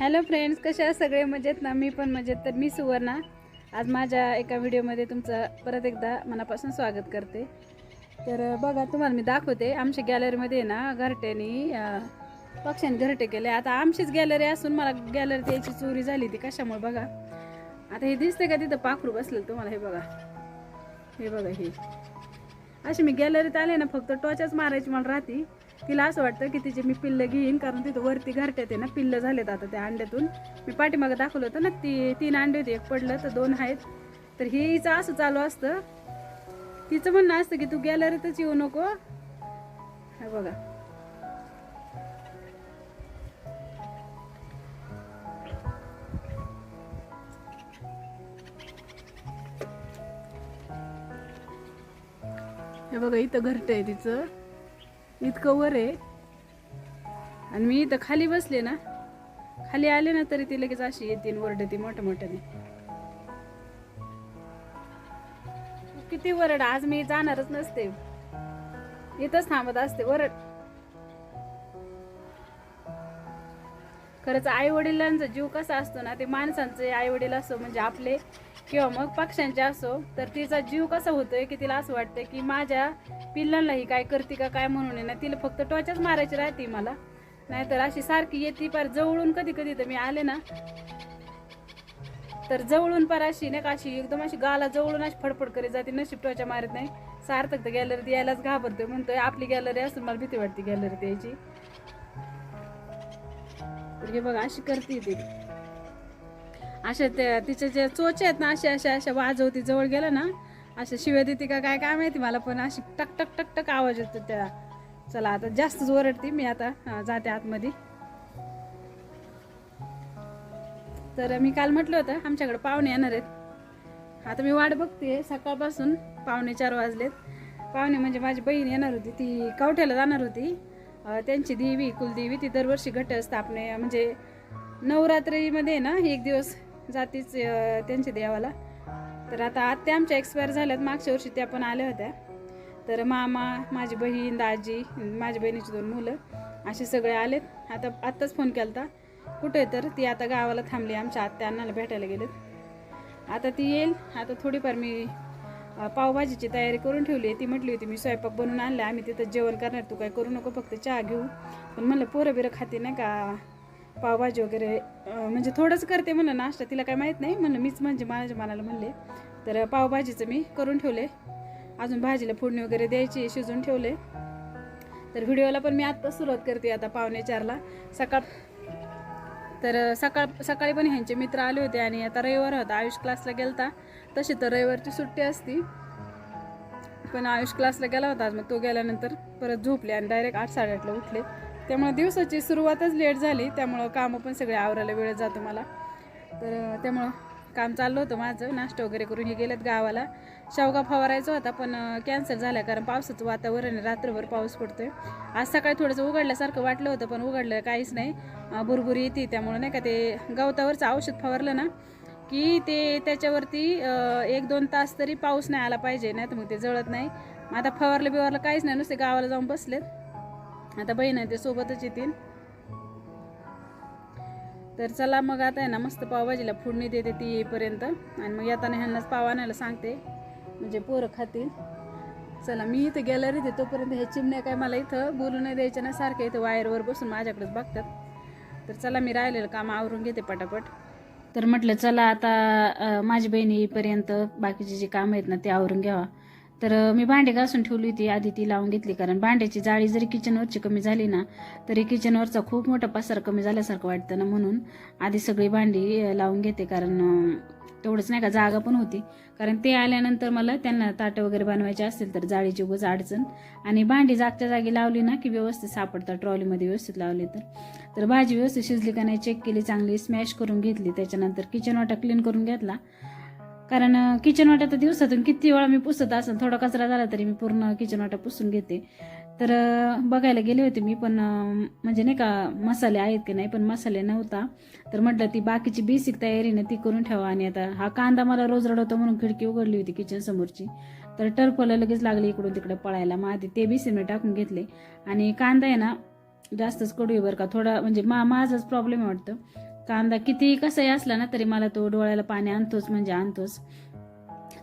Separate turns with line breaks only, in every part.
Hello friends कशा सगळे मजेत ना? मी पण मजेत. तर मी सुवर्णा. आज माझ्या एका व्हिडिओमध्ये तुमचं परत एकदा मनापासून स्वागत करते. तर बघा तुम्हाला मी दाखवते. आमच्या गॅलरीमध्ये ना घरट्यानी पक्ष्यांनी घरटे केले. आता आमचीच गॅलरी असून मला गॅलरी यायची चोरी झाली ती कशामुळे बघा? आता हे दिसते का तिथं? पाखरू बसलेलं तुम्हाला हे बघा. हे बघा हे. अशी मी गॅलरीत आले ना फक्त टॉचच मारायची मला राहती. तिला असं वाटतं की तिचे मी पिल्लं घेईन कारण तिथं वरती घरट्यात आहे ना पिल्लं झालेत आता त्या अंड्यातून. मी पाठीमागं दाखवलं होतं ना ती तीन अंडे होते एक पडलं तर दोन आहेत. तर हे हिचं असं चालू असतं. तिचं म्हणणं असतं की तू गॅलरीतच येऊ नको. हे बघा. हे बघा इथं घरट आहे तिचं. इतकं वर आहे. आणि मी इथं खाली बसले ना खाली आले ना तरी ती लगेच अशी येतील वरड ती मोठ्या मोठ्याने किती वरड आज मी जाणारच नसते. इथंच थांबत असते वरड. खरंच आई वडिलांचा जीव कसा असतो ना ते माणसांचे आई वडील असतो म्हणजे आपले किंवा मग पक्ष्यांचे असो तर तिचा जीव कसा होतोय की तिला असं वाटतं की माझ्या पिल्लांना ही काय करते का काय म्हणून आहे ना तिला फक्त टॉचच मारायची राहते मला. नाहीतर अशी सारखी येते पार जवळून कधी कधी तर मी आले ना तर जवळून पार अशी नाही का अशी एकदम अशी गाला जवळून अशी फडफड करीत जाते नशीब टोचा मारत नाही. सार्थक तर गॅलरीत यायलाच घाबरतोय म्हणतोय आपली गॅलरी असून मला भीती वाटते गॅलरीत यायची हे बघा अशी करते ती. अशा त्या तिच्या ज्या चोच आहेत ना अशा अशा अशा वाजवती जवळ गेलं ना अशा शिव्या देते का काय काय माहिती मला पण अशी टक टक टक टक आवाज येतो त्या चला आता जास्तच ओरडते मी आता जाते आतमध्ये. तर मी काल म्हटलं होतं आमच्याकडे पाहुणे येणार आहेत. आता मी वाट बघते सकाळपासून पाहुणे चार वाजलेत. पाहुणे म्हणजे माझी बहीण येणार होती ती कवठ्याला जाणार होती. त्यांची देवी कुलदेवी ती दरवर्षी घट स्थापने म्हणजे नवरात्रीमध्ये ना एक दिवस जातीच त्यांच्या देवाला. तर आता आत्या आमच्या एक्सपायर झाल्यात. मागच्या वर्षी त्या पण आल्या होत्या. तर मामा माझी बहीण दाजी माझ्या बहिणीची दोन मुलं असे सगळे आलेत. आता आत्ताच फोन केला कुठे तर ती आता गावाला थांबली. आमच्या आत्या अण्णाला भेटायला गेलेत. आता ती येईल. आता थोडीफार मी पावभाजीची तयारी करून ठेवली आहे. ती म्हटली होती मी स्वयंपाक बनवून आणला आम्ही तिथं जेवण करणार. तू काय करू नको. फक्त चहा घेऊ. पण म्हणलं पोरं बिरं खाते नाही का? पावभाजी वगैरे म्हणजे थोडंच करते म्हणलं नाश्ता तिला काय माहीत नाही. म्हणलं मीच म्हणजे माझ्या मनाला म्हणले तर पावभाजीचं मी करून ठेवले. अजून भाजीला फोडणी वगैरे द्यायची शिजून ठेवले. तर व्हिडिओला पण मी आत्ता सुरुवात करते आता पावणे चारला. सकाळ तर सकाळ सकाळी पण ह्यांचे मित्र आले होते आणि आता रविवार होता. आयुष क्लासला गेलता. तशी तर रविवारची सुट्टी असती. पण आयुष क्लासला गेला होता. आज मग तो गेल्यानंतर परत झोपले आणि डायरेक्ट आठ साडेआठला उठले. त्यामुळे दिवसाची सुरुवातच लेट झाली. त्यामुळं कामं पण सगळे आवरायला वेळ जातो मला. तर त्यामुळं काम चाललं होतं माझं. नाश्ता वगैरे करून हे गेलेत गावाला. शेवगा फवारायचा होता पण कॅन्सल झाला कारण पावसाचं वातावरण रात्रभर पाऊस पडतोय. आज सकाळी थोडंसं उघडल्यासारखं वाटलं होतं पण उघडलं काहीच नाही. भुरभुरी येते त्यामुळं नाही का ते गवतावरचं औषध फवारलं ना की ते त्याच्यावरती एक दोन तास तरी पाऊस नाही आला पाहिजे नाही तर मग ते जळत नाही. आता फवारलं बिवारलं काहीच नाही. नुसते गावाला जाऊन बसलेत. आता बहीण आहे ते सोबतच येतील. तर चला मग आता आहे ना मस्त पावभाजीला फोडणी देते ती येईपर्यंत. आणि मग येताना ह्यांनाच पाव आणायला सांगते. म्हणजे पोरं खातील. चला मी इथं गॅलरीत आहे तोपर्यंत हे चिमण्या काय मला इथं बोलू नाही द्यायच्या ना सारख्या इथं वायरवर बसून माझ्याकडेच बघतात. तर चला मी राहिलेलं काम आवरून घेते पटापट. तर म्हटलं चला आता माझी बहीण येईपर्यंत बाकीचे जे काम आहेत ना ते आवरून घ्यावा. तर मी भांडे घासून ठेवली होती आधी ती लावून घेतली. कारण भांड्याची जाळी जरी किचनवरची कमी झाली ना तरी किचनवरचा खूप मोठा पसार कमी झाल्यासारखं वाटतं ना म्हणून आधी सगळी भांडी लावून घेते. कारण तेवढंच नाही का जागा पण होती. कारण ते आल्यानंतर मला त्यांना ताटं वगैरे बनवायचे असतील तर जाळीची उगच अडचण. आणि भांडी जागच्या जागी लावली ना की व्यवस्थित सापडतात ट्रॉलीमध्ये व्यवस्थित लावली तर. तर भाजी व्यवस्थित शिजली का नाही चेक केली चांगली स्मॅश करून घेतली. त्याच्यानंतर किचन वाटा क्लीन करून घेतला. कारण किचन वाटा तर दिवसातून किती वेळा मी पुसत असेल थोडा कचरा झाला तरी मी पूर्ण किचन वाटा पुसून घेते. तर बघायला गेले होते मी पण म्हणजे नाही का मसाले आहेत की नाही पण मसाले नव्हता. तर म्हटलं ती बाकीची बेसिक तयारी ना ती करून ठेवा. आणि आता हा कांदा मला रोज रडवतो म्हणून खिडकी उघडली होती किचन समोरची. तर टर्फला लगेच लागली इकडून तिकडे पळायला. मग आधी ते बी सिमेंट टाकून घेतले. आणि कांदा आहे ना जास्तच कडू आहे बरं का. थोडा म्हणजे मा माझाच प्रॉब्लेम आहे वाटतं. कांदा किती कसाही असला ना तरी मला तो डोळ्याला पाणी आणतोच म्हणजे आणतोच.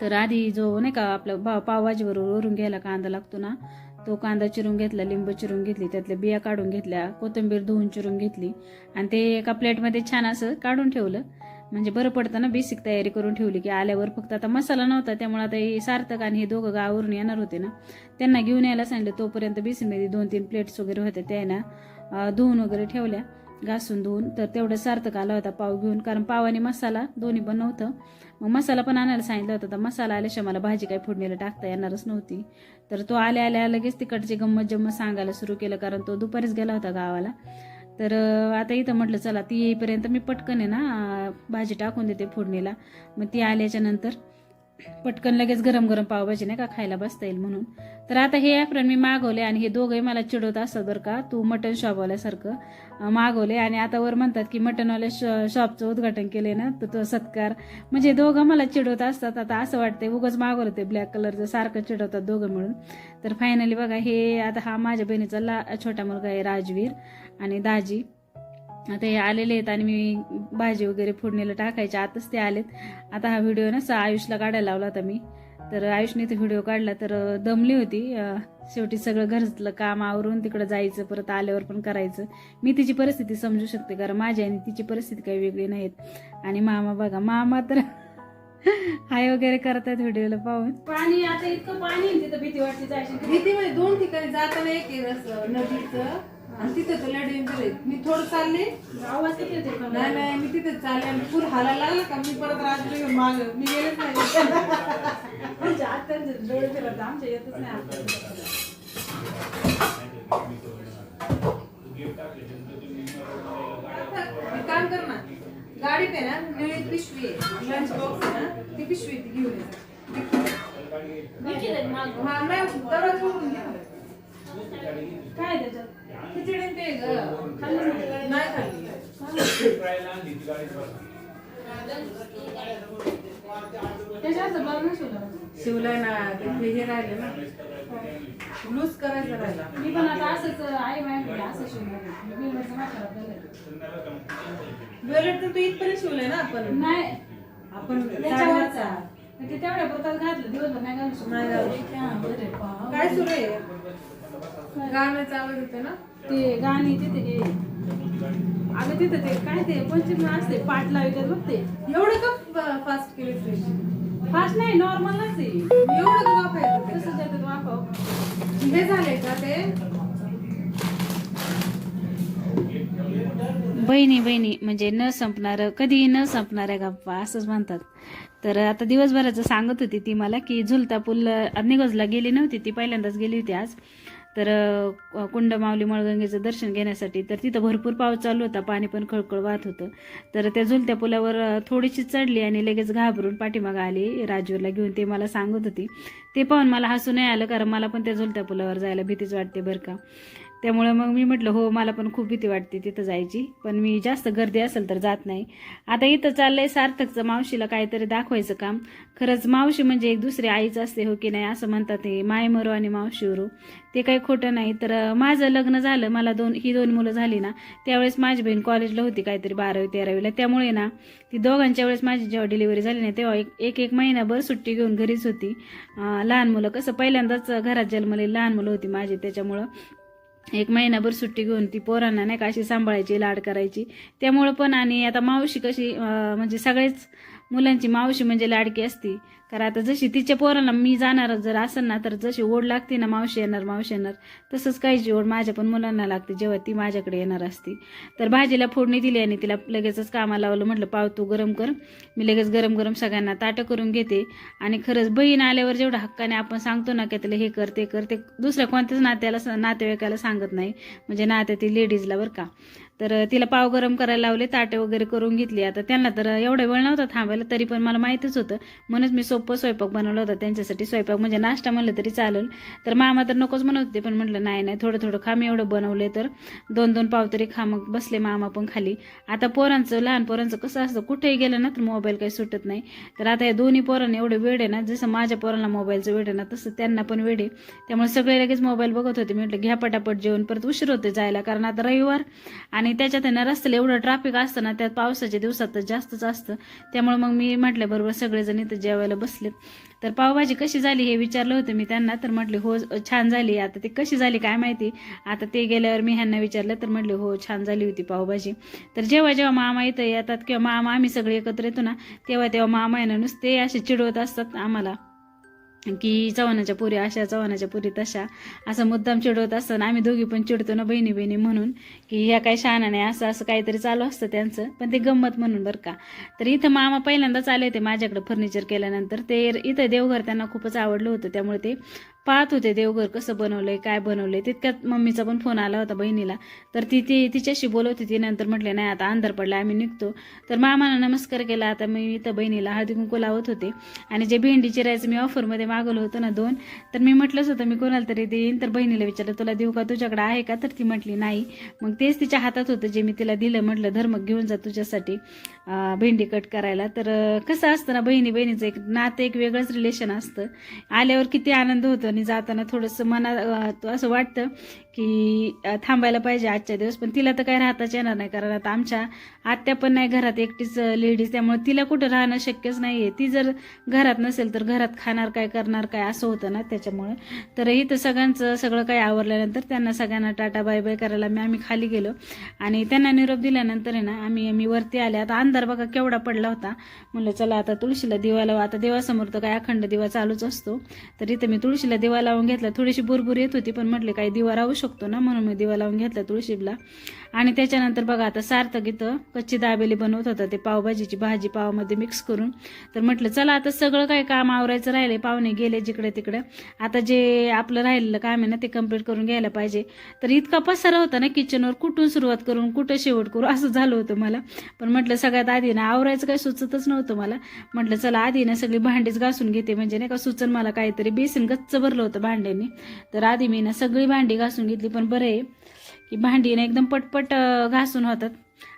तर आधी जो नाही का आपलं पाव पावभाजीबरोबर वरून घ्यायला कांदा लागतो ना तो कांदा चिरून घेतला लिंबू चिरून घेतली त्यातल्या बिया काढून घेतल्या कोथिंबीर धुवून चिरून घेतली आणि ते एका प्लेटमध्ये छान असं काढून ठेवलं. म्हणजे बरं पडतं ना बेसिक तयारी करून ठेवली की आल्यावर फक्त आता मसाला नव्हता त्यामुळे आता हे सार्थक आणि हे दोघं गावावरून येणार होते ना. त्यांना घेऊन यायला सांगितलं तोपर्यंत बेसिनमध्ये दोन तीन प्लेट्स वगैरे होत्या त्या ना धुवून वगैरे ठेवल्या. घासून धुवून. तर तेवढं सार्थक आला होता पाव घेऊन कारण पाव आणि मसाला दोन्ही पण नव्हतं. मग मसाला पण आणायला सांगितलं होतं तर मसाला आल्याशिवाय मला भाजी काही फोडणीला टाकता येणारच नव्हती. तर तो आल्या आल्या लगेच तिकडची गंमत जम्मत सांगायला सुरू केलं कारण तो दुपारीच गेला होता गावाला. तर आता इथं म्हटलं चला ती येईपर्यंत मी पटकन आहे ना भाजी टाकून देते फोडणीला. मग ती आल्याच्यानंतर पटकन लगेच गरम गरम पावभाजी नाही का खायला बसता येईल म्हणून. तर आता हे ॲप्रन मी मागवले आणि हे दोघंही मला चिडवत असतात बरं का. तू मटन शॉपवाल्यासारखं मागवले. आणि आता वर म्हणतात की मटनवाल्या श शॉपचं उद्घाटन केले ना. तर तो सत्कार. म्हणजे दोघं मला चिडवत असतात. आता असं वाटतंय उगच मागवलं ते ब्लॅक कलरचं सारखं चिडवतात दोघं मिळून. तर फायनली बघा हे आता हा माझ्या बहिणीचा ला छोटा मुलगा आहे राजवीर आणि दाजी. आता हे आलेले आहेत आणि मी भाजी वगैरे फोडणीला टाकायच्या आताच ते आलेत. आता हा व्हिडिओ ना सा आयुषला काढायला लावला होता मी. तर आयुषने तो व्हिडिओ काढला तर दमली होती. शेवटी सगळं घरातलं काम आवरून तिकडं जायचं परत आल्यावर पण करायचं. मी तिची परिस्थिती समजू शकते कारण माझी आणि तिची परिस्थिती काही वेगळी नाहीत. आणि मामा बघा मामा तर हाय वगैरे करतात व्हिडिओला पाहून. पाणी आता इतकं पाणी तिथं भीती वाटते जायची.
भीती म्हणजे दोन ठिकाणी जाताना एक नदीचं. आणि तिथं तुला डेंजर आहे. मी थोडं चालले.
आवाज किती येते पण?
नाही नाही मी तिथे चालले. आणि पूर हालायला लागला का? मी परत रात्री माग मी गेलेच नाही.
म्हणजे आत्यांचे डोळे फिरत आमच्या येतच नाही आता.
एक काम कर ना. गाडीत आहे ना निळी पिशवी आहे. लंच बॉक्स आहे ना ती पिशवी ती घेऊन ये. हा नाही दरवाजा उघडून घे.
काय त्याच्यात?
खिचडी ते ग नाही. खाल्ली.
त्याच्यात ना शिवला.
शिवलाय ना ते हे राहिले ना. लूज करायचं राहिला.
मी पण आता असंच आई माझ्याकडे असं शिवणार मी झालंय.
वेळेत तर तू इथपर्यंत शिवलंय ना आपण.
नाही.
आपण
त्याच्यावरचा. ते तेवढ्या पोतात घातलं दिवसभर नाही घालू शकत.
काय सुरू आहे? गाण्याचा आवाज येतो ना?
ते गाणी तिथे हे. अगं तिथे ते काय ते पंचमी असते पाठ लावतात बघ ते.
एवढं का फास्ट केले
फास्ट नाही नॉर्मलच आहे.
एवढं का
कसं
हे झालंय का ते?
बहिणी बहिणी म्हणजे न संपणार कधी न संपणाऱ्या गप्पा असंच म्हणतात. तर आता दिवसभराचं सांगत होती ती मला की झुलता पूल निगोजला गेली नव्हती ती पहिल्यांदाच गेली होती आज. तर कुंड कुंडमावली मळगंगेचं दर्शन घेण्यासाठी तर तिथं भरपूर पाऊस चालू होता पाणी पण खळखळ वाहत होतं. तर त्या झुलत्या पुलावर थोडीशी चढली आणि लगेच घाबरून पाठीमागं आली राजूरला घेऊन. ते मला सांगत होती. ते पाहून मला हसू नाही आलं कारण मला पण त्या झुलत्या पुलावर जायला भीतीच वाटते बरं का. त्यामुळं मग मी म्हटलं हो मला पण खूप भीती वाटते तिथं जायची. पण मी जास्त गर्दी असेल तर जात नाही. आता इथं चाललंय सार्थकचं मावशीला काहीतरी दाखवायचं काम. खरंच मावशी म्हणजे एक दुसरी आईच असते हो की नाही असं म्हणतात ते माय मरो आणि मावशी उरो. ते काही खोटं नाही. तर माझं लग्न झालं मला दोन ही दोन मुलं झाली ना त्यावेळेस माझी बहीण कॉलेजला होती काहीतरी बारावी तेरावीला. त्यामुळे ना ती दोघांच्या वेळेस माझी जेव्हा डिलिव्हरी झाली ना तेव्हा एक एक महिनाभर सुट्टी घेऊन घरीच होती. लहान मुलं कसं पहिल्यांदाच घरात जन्मलेली लहान मुलं होती माझी त्याच्यामुळं एक महिनाभर सुट्टी घेऊन ती पोरांना नाही का अशी सांभाळायची लाड करायची. त्यामुळं पण आणि आता मावशी कशी म्हणजे सगळेच मुलांची मावशी म्हणजे लाडकी असती. कारण आता जशी तिच्या पोरांना मी जाणार जर असेल ना तर जशी ओढ लागते ना मावशी येणार मावशी येणार. तसंच काहीची ओढ माझ्या पण मुलांना लागते जेव्हा ती माझ्याकडे येणार असती. तर भाजीला फोडणी दिली आणि तिला लगेचच कामाला लावलं म्हटलं पाव तू गरम कर. मी लगेच गरम गरम सगळ्यांना ताटं करून घेते. आणि खरंच बहीण आल्यावर जेवढा हक्काने आपण सांगतो ना की त्याला हे कर ते कर ते दुसऱ्या कोणत्याच नात्याला नातेवाईकाला सांगत नाही. म्हणजे नात्यातील लेडीजला बरं का. तर तिला पाव गरम करायला लावले ताटे वगैरे करून घेतली. आता त्यांना तर एवढा वेळ नव्हता थांबायला तरी पण मला माहितीच होतं. म्हणूनच मी सोपं स्वयंपाक बनवला होता त्यांच्यासाठी. स्वयंपाक म्हणजे नाश्ता म्हणलं तरी चालेल. तर मामा तर नकोच म्हणत होते पण म्हटलं नाही नाही थोडं थोडं खा मी एवढं बनवले तर. दोन दोन पाव तरी खा मग बसले मामा पण खाली. आता पोरांचं लहान पोरांचं कसं असतं कुठेही गेलं ना तर मोबाईल काही सुटत नाही. तर आता या दोन्ही पोरांना एवढं वेळ आहे ना जसं माझ्या पोरांना मोबाईलचं वेळ आहे ना तसं त्यांना पण वेळ आहे. त्यामुळे सगळे लगेच मोबाईल बघत होते. मी म्हटलं घ्या पटापट जेवण परत उशीर होते जायला कारण आता रविवार आणि आणि त्याच्यात आहे ना रस्त्याला एवढं ट्रॅफिक असतं ना त्यात पावसाच्या दिवसात तर जास्तच असतं. त्यामुळे मग मी म्हटल्याबरोबर सगळेजण इथं जेवायला बसले तर पावभाजी कशी झाली हे विचारलं होतं मी त्यांना तर म्हटले हो छान झाली. आता ती कशी झाली काय माहिती? आता ते गेल्यावर मी ह्यांना विचारलं तर म्हटले हो छान झाली होती पावभाजी. तर जेव्हा जेव्हा मामा इथं येतात किंवा मामा आम्ही सगळे एकत्र येतो ना तेव्हा तेव्हा मामा आहे ना नुसते असे चिडवत असतात आम्हाला. की चव्हाणाच्या पुरी अशा चव्हाणाच्या पुरी तशा. असं मुद्दाम चिडवत असताना आम्ही दोघी पण चिडतो ना बहिणी बहिणी म्हणून की ह्या काय शहाणा नाही असं असं काहीतरी चालू असतं त्यांचं. पण ते गंमत म्हणून बरं का. तर इथं मामा पहिल्यांदाच आले होते माझ्याकडे फर्निचर केल्यानंतर. ते इथं देवघर त्यांना खूपच आवडलं होतं. त्यामुळे ते पाहत होते देवघर कसं बनवलंय काय बनवलंय. तितक्यात मम्मीचा पण फोन आला होता बहिणीला. तर ती ती तिच्याशी बोलत होती. नंतर म्हटले नाही आता अंधार पडला आम्ही निघतो. तर मामानं नमस्कार केला. आता मी इथं बहिणीला हळदी कुंकू लावत होते. आणि जे भेंडी चिरायचं मी ऑफरमध्ये मागवलं होतं ना दोन तर मी म्हटलंच होतं मी कोणाला तरी देईन. तर बहिणीला विचारलं तुला देऊ का? तुझ्याकडे आहे का? तर ती म्हटली नाही. मग तेच तिच्या हातात होतं जे मी तिला दिलं. म्हटलं धर्म घेऊन जा तुझ्यासाठी. भेंडी कट करायला. तर कसं असतं ना बहिणी बहिणीचं एक नातं एक वेगळंच रिलेशन असतं. आल्यावर किती आनंद होतो आणि जाताना थोडंसं मनात असं वाटतं की थांबायला पाहिजे आजच्या दिवस. पण तिला तर काही राहताच येणार नाही. कारण आता आमच्या आत्या पण नाही घरात. एकटीच लेडीज त्यामुळे तिला कुठं राहणं शक्यच नाही आहे ती जर घरात नसेल तर घरात खाणार काय करणार काय असं होतं ना त्याच्यामुळे. तर इथं सगळ्यांचं सगळं काही आवरल्यानंतर त्यांना सगळ्यांना टाटा बाय बाय करायला मी आम्ही खाली गेलो. आणि त्यांना निरोप दिल्यानंतर आहे ना आम्ही आम्ही वरती आले. आता अंधार बघा केवढा पडला होता. म्हणलं चला आता तुळशीला दिवा लावा आता देवासमोर तर काय अखंड दिवा चालूच असतो. तर इथं मी तुळशीला दिवा लावून घेतला. थोडीशी बुरबुर येत होती पण म्हटले काही दिवा राहू शकतो ना? म्हणून मी दिवा लावून घेतला तुळशीला. आणि त्याच्यानंतर बघा आता सार्थक इथं कच्ची दाबेली बनवत होता. ते पावभाजीची भाजी पावामध्ये मिक्स करून. तर म्हटलं चला आता सगळं काय काम आवरायचं राहिले पाहुणे गेले जिकडे तिकडे. आता जे आपलं राहिलेलं काम आहे ना ते कंप्लीट करून घ्यायला पाहिजे. तर इतका पसारा होता ना किचनवर कुठून सुरुवात करून कुठं शेवट करू असं झालं होतं मला. पण म्हटलं सगळ्यात आधी ना आवरायचं काय सुचतच नव्हतं मला. म्हटलं चला आधी ना सगळी भांडीच घासून घेते. म्हणजे नाही का सुचन मला काहीतरी बेसन गच्च भरलं होतं भांड्यांनी. तर आधी मी ना सगळी भांडी घासून घेतली पण बरं आहे. की भांडी ना एकदम पटपट घासून होतात.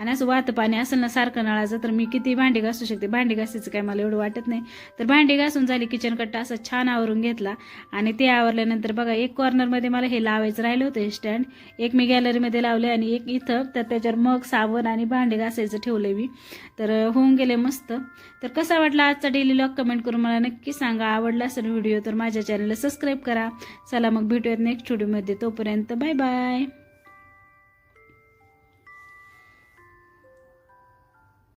आणि असं वात पाणी असेल ना सारखं नळाचं तर मी किती भांडी घासू शकते? भांडी घासायचं काय मला एवढं वाटत नाही. तर भांडी घासून झाली किचन कट्टा असं छान आवरून घेतला. आणि ते आवरल्यानंतर बघा एक कॉर्नरमध्ये मला हे लावायचं राहिलं होतं हे स्टँड एक मी गॅलरीमध्ये लावले आणि एक इथं तर त्याच्यावर मग साबण आणि भांडी घासायचं ठेवलं मी. तर होऊन गेले मस्त. तर कसा वाटला आजचा डेली लॉग कमेंट करून मला नक्की सांगा. आवडला असेल व्हिडिओ तर माझ्या चॅनलला सबस्क्राईब करा. चला मग भेटूयात नेक्स्ट व्हिडिओमध्ये तोपर्यंत बाय बाय